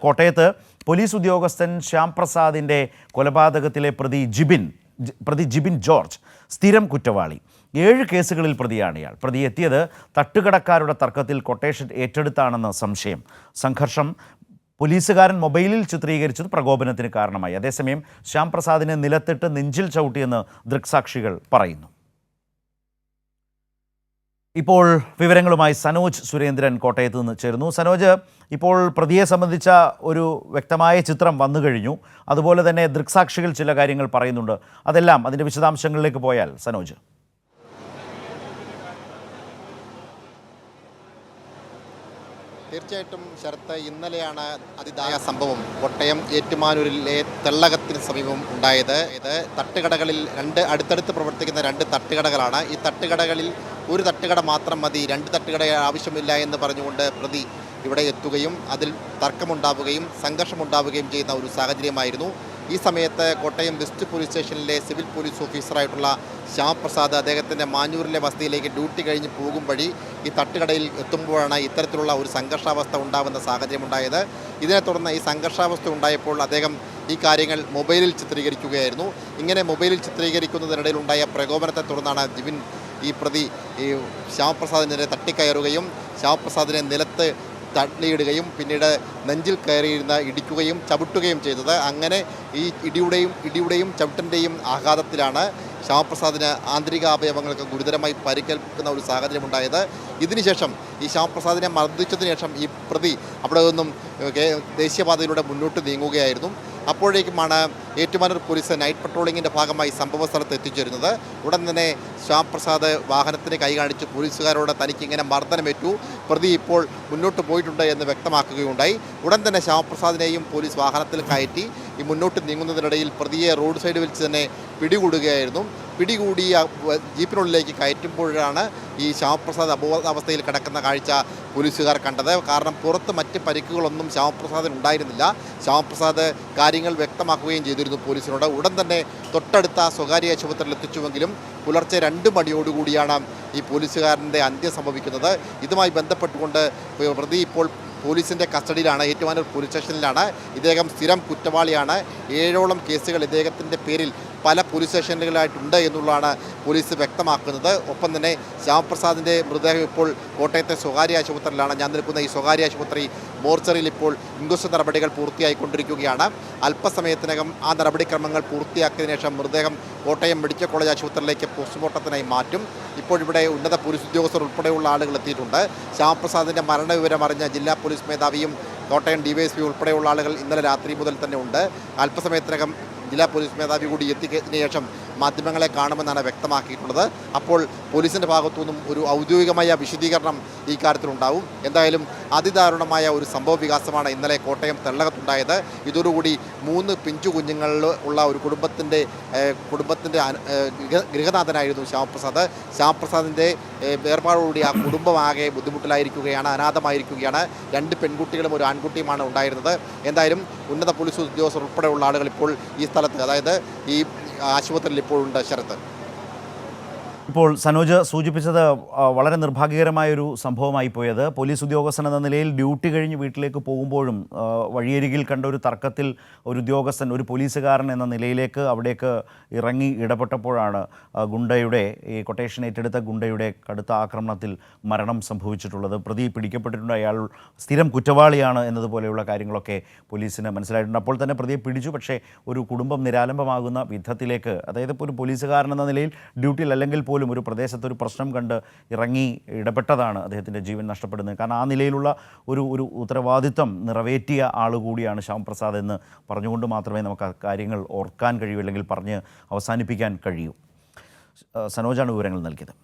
കോട്ടയത്ത് പോലീസ് ഉദ്യോഗസ്ഥൻ ശ്യാം പ്രസാദിന്റെ കൊലപാതകത്തിലെ പ്രതി ജിബിൻ പ്രതി ജിബിൻ ജോർജ് സ്ഥിരം കുറ്റവാളി. ഏഴ് കേസുകളിൽ പ്രതിയാണ് ഇയാൾ. പ്രതി എത്തിയത് തട്ടുകടക്കാരുടെ തർക്കത്തിൽ കൊട്ടേഷൻ ഏറ്റെടുത്താണെന്ന് സംശയം. സംഘർഷം പോലീസുകാരൻ മൊബൈലിൽ ചിത്രീകരിച്ചത് പ്രകോപനത്തിന് കാരണമായി. അതേസമയം ശ്യാം പ്രസാദിനെ നിലത്തിട്ട് നെഞ്ചിൽ ചവിട്ടിയെന്ന് ദൃക്സാക്ഷികൾ പറയുന്നു. ഇപ്പോൾ വിവരങ്ങളുമായി സനോജ് സുരേന്ദ്രൻ കോട്ടയത്ത് നിന്ന് ചേരുന്നു. സനോജ് ഇപ്പോൾ പ്രതിയെ സംബന്ധിച്ച ഒരു വ്യക്തമായ ചിത്രം വന്നു കഴിഞ്ഞു. അതുപോലെ തന്നെ ദൃക്സാക്ഷികൾ ചില കാര്യങ്ങൾ പറയുന്നുണ്ട്. അതെല്ലാം അതിന്റെ വിശദാംശങ്ങളിലേക്ക് പോയാൽ സനോജ്. തീർച്ചയായിട്ടും ശരത്ത് ഇന്നലെയാണ് അതിദായ സംഭവം. കോട്ടയം ഏറ്റുമാനൂരിലെ തെള്ളകത്തിന് സമീപം ഉണ്ടായത്. ഇത് തട്ടുകടകളിൽ രണ്ട് അടുത്തടുത്ത് പ്രവർത്തിക്കുന്ന രണ്ട് തട്ടുകടകളാണ്. ഈ തട്ടുകടകളിൽ ഒരു തട്ടുകട മാത്രം മതി രണ്ട് തട്ടുകട ആവശ്യമില്ല എന്ന് പറഞ്ഞുകൊണ്ട് പ്രതി ഇവിടെ എത്തുകയും അതിൽ തർക്കമുണ്ടാവുകയും സംഘർഷമുണ്ടാവുകയും ചെയ്യുന്ന ഒരു സാഹചര്യമായിരുന്നു. ഈ സമയത്ത് കോട്ടയം വെസ്റ്റ് പോലീസ് സ്റ്റേഷനിലെ സിവിൽ പോലീസ് ഓഫീസറായിട്ടുള്ള ശ്യാമപ്രസാദ് അദ്ദേഹത്തിന്റെ മാഞ്ഞൂരിലെ വസതിയിലേക്ക് ഡ്യൂട്ടി കഴിഞ്ഞ് പോകും വഴി ഈ തട്ടുകടയിൽ എത്തുമ്പോഴാണ് ഇത്തരത്തിലുള്ള ഒരു സംഘർഷാവസ്ഥ ഉണ്ടാവുന്ന സാഹചര്യമുണ്ടായത്. ഇതിനെ തുടർന്ന് ഈ സംഘർഷാവസ്ഥ ഉണ്ടായപ്പോൾ അദ്ദേഹം ഈ കാര്യങ്ങൾ മൊബൈലിൽ ചിത്രീകരിക്കുകയായിരുന്നു. ഇങ്ങനെ മൊബൈലിൽ ചിത്രീകരിക്കുന്നതിനിടയിൽ ഉണ്ടായ പ്രകോപനത്തെ തുടർന്നാണ് ജിബിൻ ഈ പ്രതി ഈ ശ്യാമപ്രസാദിനെതിരെ തട്ടിക്കയറുകയും ശ്യാമപ്രസാദിനെ നിലത്ത് തള്ളിയിടുകയും പിന്നീട് നെഞ്ചിൽ കയറിയിരുന്ന ഇടിക്കുകയും ചവിട്ടുകയും ചെയ്തത്. അങ്ങനെ ഈ ഇടിയുടെയും ഇടിയുടെയും ചവിട്ടിന്റെയും ആഘാതത്തിലാണ് ശ്യാമപ്രസാദിന് ആന്തരിക അവയവങ്ങൾക്ക് ഗുരുതരമായി പരിക്കേൽപ്പിക്കുന്ന ഒരു സാഹചര്യം സാഹചര്യമുണ്ടായത്. ഇതിനുശേഷം ഈ ശ്യാമപ്രസാദിനെ മർദ്ദിച്ചതിന് ശേഷം ഈ പ്രതി അവിടെ നിന്നും ദേശീയപാതയിലൂടെ മുന്നോട്ട് നീങ്ങുകയായിരുന്നു. അപ്പോഴേക്കുമാണ് ഏറ്റുമാനൂർ പോലീസ് നൈറ്റ് പട്രോളിങ്ങിന്റെ ഭാഗമായി സംഭവ സ്ഥലത്ത് എത്തിച്ചേരുന്നത്. ഉടൻ തന്നെ ശ്യാംപ്രസാദ് വാഹനത്തിന് കൈ കാണിച്ച് പോലീസുകാരോട് തനിക്ക് ഇങ്ങനെ മർദ്ദനമേറ്റു. പ്രതി ഇപ്പോൾ മുന്നോട്ട് പോയിട്ടുണ്ട് എന്ന് വ്യക്തമാക്കുകയുണ്ടായി. ഉടൻ തന്നെ ശ്യാമപ്രസാദിനെയും പോലീസ് വാഹനത്തിൽ കയറ്റി ഈ മുന്നോട്ട് നീങ്ങുന്നതിനിടയിൽ പ്രതിയെ റോഡ് സൈഡ് വെച്ച് തന്നെ പിടികൂടുകയായിരുന്നു. പിടികൂടി ജീപ്പിനുള്ളിലേക്ക് കയറ്റുമ്പോഴാണ് ഈ ശ്യാമപ്രസാദ് അബോധാവസ്ഥയിൽ കിടക്കുന്ന കാഴ്ച പോലീസുകാർ കണ്ടത്. കാരണം പുറത്ത് മറ്റ് പരിക്കുകളൊന്നും ശ്യാമപ്രസാദിന് ഉണ്ടായിരുന്നില്ല. ശ്യാമപ്രസാദ് കാര്യങ്ങൾ വ്യക്തമാക്കുകയും ചെയ്തിരുന്നു പോലീസിനോട്. ഉടൻ തന്നെ തൊട്ടടുത്ത സ്വകാര്യ ആശുപത്രിയിൽ എത്തിച്ചുവെങ്കിലും പുലർച്ചെ രണ്ട് മണിയോടുകൂടിയാണ് ഈ പോലീസുകാരന്റെ അന്ത്യം സംഭവിക്കുന്നത്. ഇതുമായി ബന്ധപ്പെട്ടുകൊണ്ട് പ്രതി ഇപ്പോൾ പോലീസിന്റെ കസ്റ്റഡിയിലാണ്. ഏറ്റുമാനൂർ പോലീസ് സ്റ്റേഷനിലാണ്. ഇദ്ദേഹം സ്ഥിരം കുറ്റവാളിയാണ്. ഏഴോളം കേസുകൾ ഇദ്ദേഹത്തിന്റെ പേരിൽ പല പോലീസ് സ്റ്റേഷനുകളായിട്ടുണ്ട് എന്നുള്ളതാണ് പോലീസ് വ്യക്തമാക്കുന്നത്. ഒപ്പം തന്നെ ശ്യാമപ്രസാദിന്റെ മൃതദേഹം ഇപ്പോൾ കോട്ടയത്തെ സ്വകാര്യ ആശുപത്രിയിലാണ്. ഞാൻ നിൽക്കുന്ന ഈ സ്വകാര്യ ആശുപത്രി മോർച്ചറിയിൽ ഇപ്പോൾ ഇൻക്വസ്റ്റ് നടപടികൾ പൂർത്തിയായിക്കൊണ്ടിരിക്കുകയാണ്. അല്പസമയത്തിനകം ആ നടപടിക്രമങ്ങൾ പൂർത്തിയാക്കിയതിനു ശേഷം മൃതദേഹം കോട്ടയം മെഡിക്കൽ കോളേജ് ആശുപത്രിയിലേക്ക് പോസ്റ്റ്മോർട്ടത്തിനായി മാറ്റും. ഇപ്പോഴിവിടെ ഉന്നത പോലീസ് ഉദ്യോഗസ്ഥർ ഉൾപ്പെടെയുള്ള ആളുകൾ എത്തിയിട്ടുണ്ട്. ശ്യാമപ്രസാദിന്റെ മരണവിവരം അറിഞ്ഞ ജില്ലാ പോലീസ് മേധാവിയും കോട്ടയം ഡിവൈഎസ്പി ഉൾപ്പെടെയുള്ള ആളുകൾ ഇന്നലെ രാത്രി മുതൽ തന്നെ ഉണ്ട്. അല്പസമയത്തിനകം ജില്ലാ പോലീസ് മേധാവി കൂടി എത്തിയതിനു ശേഷം മാധ്യമങ്ങളെ കാണുമെന്നാണ് വ്യക്തമാക്കിയിട്ടുള്ളത്. അപ്പോൾ പോലീസിന്റെ ഭാഗത്തുനിന്നും ഒരു ഔദ്യോഗികമായ വിശദീകരണം ഈ കാര്യത്തിലുണ്ടാവും. എന്തായാലും അതിദാരുണമായ ഒരു സംഭവ വികാസമാണ് ഇന്നലെ കോട്ടയം തെള്ളകത്തുണ്ടായത്. ഇതോടുകൂടി മൂന്ന് പിഞ്ചു കുഞ്ഞുങ്ങളിൽ ഉള്ള ഒരു കുടുംബത്തിന്റെ കുടുംബത്തിന്റെ ഗൃഹനാഥനായിരുന്നു ശ്യാമപ്രസാദ്. ശ്യാമപ്രസാദിന്റെ വേർപാടോടുകൂടി ആ കുടുംബമാകെ ബുദ്ധിമുട്ടിലായിരിക്കുകയാണ് അനാഥമായിരിക്കുകയാണ്. രണ്ട് പെൺകുട്ടികളും ഒരു ആൺകുട്ടിയുമാണ് ഉണ്ടായിരുന്നത്. എന്തായാലും ഉന്നത പോലീസ് ഉദ്യോഗസ്ഥർ ഉൾപ്പെടെയുള്ള ആളുകൾ ഇപ്പോൾ ഈ സ്ഥലത്ത് അതായത് ഈ ആശുപത്രിയിൽ ഇപ്പോഴുണ്ട് ശരത്ത് ഇപ്പോൾ സനോജ് സൂചിപ്പിച്ചത് വളരെ നിർഭാഗ്യകരമായൊരു സംഭവമായി പോയത് പോലീസ് ഉദ്യോഗസ്ഥൻ എന്ന നിലയിൽ ഡ്യൂട്ടി കഴിഞ്ഞ് വീട്ടിലേക്ക് പോകുമ്പോഴും വഴിയരികിൽ കണ്ട ഒരു തർക്കത്തിൽ ഒരു ഉദ്യോഗസ്ഥൻ ഒരു പോലീസുകാരൻ എന്ന നിലയിലേക്ക് അവിടേക്ക് ഇറങ്ങി ഇടപെട്ടപ്പോഴാണ് ഗുണ്ടയുടെ ഈ കൊട്ടേഷൻ ഏറ്റെടുത്ത ഗുണ്ടയുടെ കടുത്ത ആക്രമണത്തിൽ മരണം സംഭവിച്ചിട്ടുള്ളത്. പ്രതി പിടിക്കപ്പെട്ടിട്ടുണ്ട്. അയാൾ സ്ഥിരം കുറ്റവാളിയാണ് എന്നതുപോലെയുള്ള കാര്യങ്ങളൊക്കെ പോലീസിന് മനസ്സിലായിട്ടുണ്ട്. അപ്പോൾ തന്നെ പ്രതിയെ പിടിച്ചു. പക്ഷേ ഒരു കുടുംബം നിരാലംബമാകുന്ന വിധത്തിലേക്ക് അതായത് ഇപ്പോൾ ഒരു പോലീസുകാരൻ എന്ന നിലയിൽ ഡ്യൂട്ടിയിൽ അല്ലെങ്കിൽ പോലും ഒരു പ്രദേശത്ത് ഒരു പ്രശ്നം കണ്ട് ഇറങ്ങി ഇടപെട്ടതാണ് അദ്ദേഹത്തിന്റെ ജീവൻ നഷ്ടപ്പെടുന്നത്. കാരണം ആ നിലയിലുള്ള ഒരു ഒരു ഉത്തരവാദിത്തം നിറവേറ്റിയ ആൾ കൂടിയാണ് ശ്യാം പ്രസാദ് എന്ന് പറഞ്ഞുകൊണ്ട് മാത്രമേ നമുക്ക് ആ കാര്യങ്ങൾ ഓർക്കാൻ കഴിയൂ അല്ലെങ്കിൽ പറഞ്ഞ് അവസാനിപ്പിക്കാൻ കഴിയൂ. സനോജാണ് വിവരങ്ങൾ നൽകിയത്.